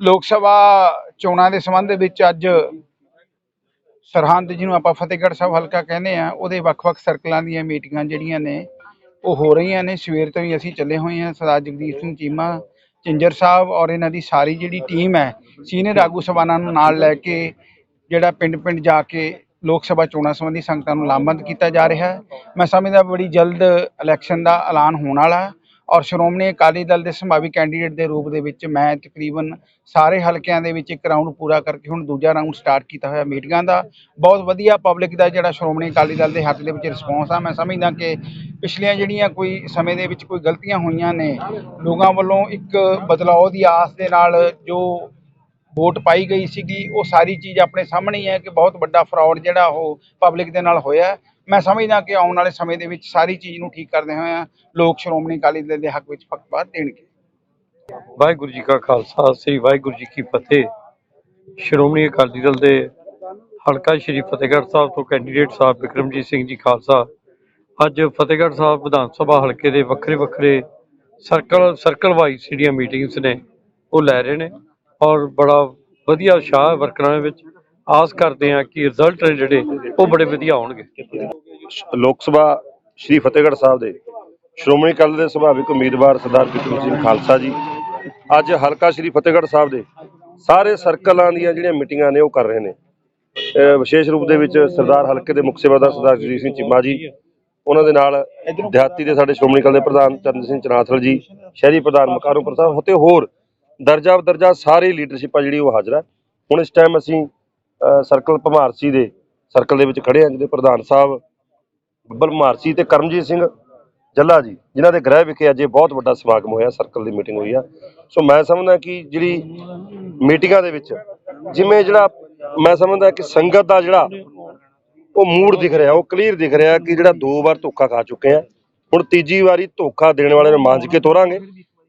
ਲੋਕ ਸਭਾ ਚੋਣਾਂ ਦੇ ਸੰਬੰਧ ਵਿੱਚ ਅੱਜ ਸਰਹੰਦ ਜਿਹਨੂੰ ਆਪਾਂ ਫਤਿਹਗੜ੍ਹ ਸਾਹਿਬ ਹਲਕਾ ਕਹਿੰਦੇ ਆ ਉਹਦੇ ਵੱਖ-ਵੱਖ ਸਰਕਲਾਂ ਦੀਆਂ ਮੀਟਿੰਗਾਂ ਜਿਹੜੀਆਂ ਨੇ, ਉਹ ਹੋ ਰਹੀਆਂ ਨੇ। ਸਵੇਰ ਤੋਂ ਹੀ ਅਸੀਂ ਚੱਲੇ ਹੋਏ ਹਾਂ, ਸਰਦਾਰ ਜਗਦੀਪ ਸਿੰਘ ਚੀਮਾ, ਚਿੰਜਰ ਸਾਹਿਬ ਔਰ ਇਹਨਾਂ ਦੀ ਸਾਰੀ ਜਿਹੜੀ ਟੀਮ ਹੈ, ਸੀਨੀਅਰ ਆਗੂ ਸਭਾਨਾਂ ਨੂੰ ਨਾਲ ਲੈ ਕੇ, ਜਿਹੜਾ ਪਿੰਡ-ਪਿੰਡ ਜਾ ਕੇ ਲੋਕ ਸਭਾ ਚੋਣਾਂ ਸੰਬੰਧੀ ਸੰਗਤਾਂ ਨੂੰ ਲਾਮਬੰਦ ਕੀਤਾ ਜਾ ਰਿਹਾ ਹੈ। ਮੈਂ ਸਮਝਦਾ ਬੜੀ ਜਲਦ ਇਲੈਕਸ਼ਨ ਦਾ ਐਲਾਨ ਹੋਣ ਵਾਲਾ ਔਰ ਸ਼੍ਰੋਮਣੀ ਅਕਾਲੀ ਦਲ ਦੇ ਸੰਭਾਵੀ ਕੈਂਡੀਡੇਟ ਦੇ ਰੂਪ ਦੇ ਵਿੱਚ ਮੈਂ ਤਕਰੀਬਨ ਸਾਰੇ ਹਲਕਿਆਂ ਦੇ ਵਿੱਚ ਇੱਕ ਰਾਊਂਡ ਪੂਰਾ ਕਰਕੇ ਹੁਣ ਦੂਜਾ ਰਾਊਂਡ ਸਟਾਰਟ ਕੀਤਾ ਹੋਇਆ ਮੀਟਿੰਗਾਂ ਦਾ। ਬਹੁਤ ਵਧੀਆ ਪਬਲਿਕ ਦਾ ਜਿਹੜਾ ਸ਼੍ਰੋਮਣੀ ਅਕਾਲੀ ਦਲ ਦੇ ਹੱਥ ਦੇ ਵਿੱਚ ਰਿਸਪੌਂਸ ਆ। ਮੈਂ ਸਮਝਦਾ ਕਿ ਪਿਛਲੀਆਂ ਜਿਹੜੀਆਂ ਕੋਈ ਸਮੇਂ ਦੇ ਵਿੱਚ ਕੋਈ ਗਲਤੀਆਂ ਹੋਈਆਂ ਨੇ, ਲੋਕਾਂ ਵੱਲੋਂ ਇੱਕ ਬਦਲਾਅ ਦੀ ਆਸ ਦੇ ਨਾਲ ਜੋ ਵੋਟ ਪਾਈ ਗਈ ਸੀਗੀ, ਉਹ ਸਾਰੀ ਚੀਜ਼ ਆਪਣੇ ਸਾਹਮਣੇ ਹੀ ਹੈ ਕਿ ਬਹੁਤ ਵੱਡਾ ਫਰਾਡ ਜਿਹੜਾ ਉਹ ਪਬਲਿਕ ਦੇ ਨਾਲ ਹੋਇਆ। ਮੈਂ ਸਮਝਦਾ ਕਿ ਆਉਣ ਵਾਲੇ ਸਮੇਂ ਦੇ ਵਿੱਚ ਸਾਰੀ ਚੀਜ਼ ਨੂੰ ਠੀਕ ਕਰਦੇ ਹੋਏ ਲੋਕ ਸ਼੍ਰੋਮਣੀ ਅਕਾਲੀ ਦਲ ਦੇ ਹੱਕ ਵਿੱਚ ਫਤਵਾ ਦੇਣਗੇ। ਵਾਹਿਗੁਰੂ ਜੀ ਕਾ ਖਾਲਸਾ, ਸ੍ਰੀ ਵਾਹਿਗੁਰੂ ਜੀ ਕੀ ਫਤਿਹ। ਸ਼੍ਰੋਮਣੀ ਅਕਾਲੀ ਦਲ ਦੇ ਹਲਕਾ ਸ਼੍ਰੀ ਫਤਿਹਗੜ੍ਹ ਸਾਹਿਬ ਤੋਂ ਕੈਂਡੀਡੇਟ ਸਾਹਿਬ ਵਿਕਰਮਜੀਤ ਸਿੰਘ ਜੀ ਖਾਲਸਾ। ਅੱਜ ਫਤਿਹਗੜ੍ਹ ਸਾਹਿਬ ਵਿਧਾਨ ਸਭਾ ਹਲਕੇ ਦੇ ਵੱਖਰੇ ਵੱਖਰੇ ਸਰਕਲ ਸਰਕਲ ਵਾਈਜ਼ ਜਿਹੜੀਆਂ ਮੀਟਿੰਗਸ ਨੇ, ਉਹ ਲੈ ਰਹੇ ਨੇ ਔਰ ਬੜਾ ਵਧੀਆ ਉਤਸ਼ਾਹ ਹੈ ਵਰਕਰਾਂ ਦੇ ਵਿੱਚ। ਆਸ ਕਰਦੇ ਹਾਂ ਕਿ ਰਿਜ਼ਲਟ ਨੇ ਜਿਹੜੇ ਉਹ ਬੜੇ ਵਧੀਆ ਆਉਣਗੇ। ਲੋਕ ਸਭਾ ਸ਼੍ਰੀ ਫਤਿਹਗੜ੍ਹ ਸਾਹਿਬ ਦੇ ਸ਼੍ਰੋਮਣੀ ਅਕਾਲੀ ਦੇ ਸੁਭਾਵਿਕ ਉਮੀਦਵਾਰ ਸਰਦਾਰ ਬਿਕਰਮ ਸਿੰਘ ਖਾਲਸਾ ਜੀ, ਅੱਜ ਹਲਕਾ ਸ਼੍ਰੀ ਫਤਿਹਗੜ੍ਹ ਸਾਹਿਬ ਦੇ ਸਾਰੇ ਸਰਕਲਾਂ ਦੀਆਂ ਜਿਹੜੀਆਂ ਮੀਟਿੰਗਾਂ ਨੇ ਉਹ ਕਰ ਰਹੇ ਨੇ। ਵਿਸ਼ੇਸ਼ ਰੂਪ ਦੇ ਵਿੱਚ ਸਰਦਾਰ ਹਲਕੇ ਦੇ ਮੁੱਖ ਸੇਵਾਦਾਰ ਸਰਦਾਰ ਜਗਜੀਤ ਸਿੰਘ ਚੀਮਾ ਜੀ, ਉਹਨਾਂ ਦੇ ਨਾਲ ਦਿਹਾਤੀ ਦੇ ਸਾਡੇ ਸ਼੍ਰੋਮਣੀ ਅਕਾਲੀ ਦੇ ਪ੍ਰਧਾਨ ਚਰਨ ਸਿੰਘ ਚਨਾਥਲ ਜੀ, ਸ਼ਹਿਰੀ ਪ੍ਰਧਾਨ ਮਕਾਰੋਂ ਪ੍ਰਤਾਪ ਅਤੇ ਹੋਰ ਦਰਜਾ ਬਦਰਜਾ ਸਾਰੀ ਲੀਡਰਸ਼ਿਪ ਆ ਜਿਹੜੀ ਉਹ ਹਾਜ਼ਰ ਹੈ ਹੁਣ ਇਸ ਟਾਈਮ ਅਸੀਂ ਸਰਕਲ ਭਮਾਰਸੀ ਦੇ ਸਰਕਲ ਦੇ ਵਿੱਚ ਖੜੇ ਆ ਜਿਹਦੇ ਪ੍ਰਧਾਨ ਸਾਹਿਬ ਬੱਬਲ ਭਮਾਰਸੀ ਤੇ ਕਰਮਜੀਤ ਸਿੰਘ ਜੱਲਾ ਜੀ, ਜਿਨ੍ਹਾਂ ਦੇ ਗ੍ਰਹਿ ਵਿਖੇ ਅੱਜ ਇਹ ਬਹੁਤ ਵੱਡਾ ਸਮਾਗਮ ਹੋਇਆ, ਸਰਕਲ ਦੀ ਮੀਟਿੰਗ ਹੋਈ ਆ। ਸੋ ਮੈਂ ਸਮਝਦਾ ਕਿ ਜਿਹੜੀ ਮੀਟਿੰਗਾਂ ਦੇ ਵਿੱਚ ਜਿਵੇਂ ਜਿਹੜਾ ਮੈਂ ਸਮਝਦਾ ਕਿ ਸੰਗਤ ਦਾ ਜਿਹੜਾ ਉਹ ਮੂਡ ਦਿਖ ਰਿਹਾ, ਉਹ ਕਲੀਅਰ ਦਿਖ ਰਿਹਾ ਕਿ ਜਿਹੜਾ ਦੋ ਵਾਰ ਧੋਖਾ ਖਾ ਚੁੱਕੇ ਆ। ਹੁਣ ਤੀਜੀ ਵਾਰੀ ਧੋਖਾ ਦੇਣ ਵਾਲੇ ਨੂੰ ਮਾਂਜ ਕੇ ਤੋਰਾਂਗੇ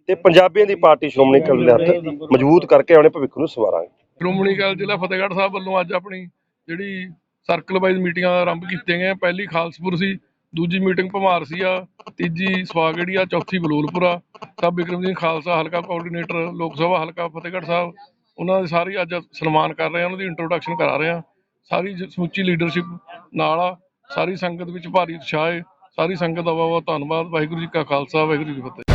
ਤੇ ਪੰਜਾਬੀਆਂ ਦੀ ਪਾਰਟੀ ਸ਼੍ਰੋਮਣੀ ਅਕਾਲੀ ਦਲ ਦੇ ਹੱਥ ਮਜ਼ਬੂਤ ਕਰਕੇ ਆਪਣੇ ਭਵਿੱਖ ਨੂੰ ਸਵਾਰਾਂਗੇ। ਸ਼੍ਰੋਮਣੀ ਅਕਾਲੀ ਜ਼ਿਲ੍ਹਾ ਫਤਿਹਗੜ੍ਹ ਸਾਹਿਬ ਵੱਲੋਂ ਅੱਜ ਆਪਣੀ ਜਿਹੜੀ ਸਰਕਲ ਵਾਈਜ਼ ਮੀਟਿੰਗਾਂ ਆਰੰਭ ਕੀਤੀਆਂ ਗਈਆਂ। ਪਹਿਲੀ ਖਾਲਸਪੁਰ ਸੀ, ਦੂਜੀ ਮੀਟਿੰਗ ਭਮਾਰ ਸੀ ਆ, ਤੀਜੀ ਸਵਾਗੜੀ ਆ, ਚੌਥੀ ਬਲੂਲਪੁਰਾ ਸਭ ਬਿਕਰਮ ਸਿੰਘ ਖਾਲਸਾ ਹਲਕਾ ਕੋਆਰਡੀਨੇਟਰ ਲੋਕ ਸਭਾ ਹਲਕਾ ਫਤਿਹਗੜ੍ਹ ਸਾਹਿਬ, ਉਹਨਾਂ ਦੇ ਸਾਰੀ ਅੱਜ ਸਨਮਾਨ ਕਰ ਰਹੇ ਆ, ਉਹਨਾਂ ਦੀ ਇੰਟਰੋਡਕਸ਼ਨ ਕਰਾ ਰਹੇ ਆ। ਸਾਰੀ ਸਮੁੱਚੀ ਲੀਡਰਸ਼ਿਪ ਨਾਲ ਆ, ਸਾਰੀ ਸੰਗਤ ਵਿੱਚ ਭਾਰੀ ਉਤਸ਼ਾਹ ਹੈ ਸਾਰੀ ਸੰਗਤ ਦਾ ਬਹੁਤ ਬਹੁਤ ਧੰਨਵਾਦ। ਵਾਹਿਗੁਰੂ ਜੀ ਕਾ ਖਾਲਸਾ, ਵਾਹਿਗੁਰੂ ਜੀ ਕੀ ਫਤਿਹ।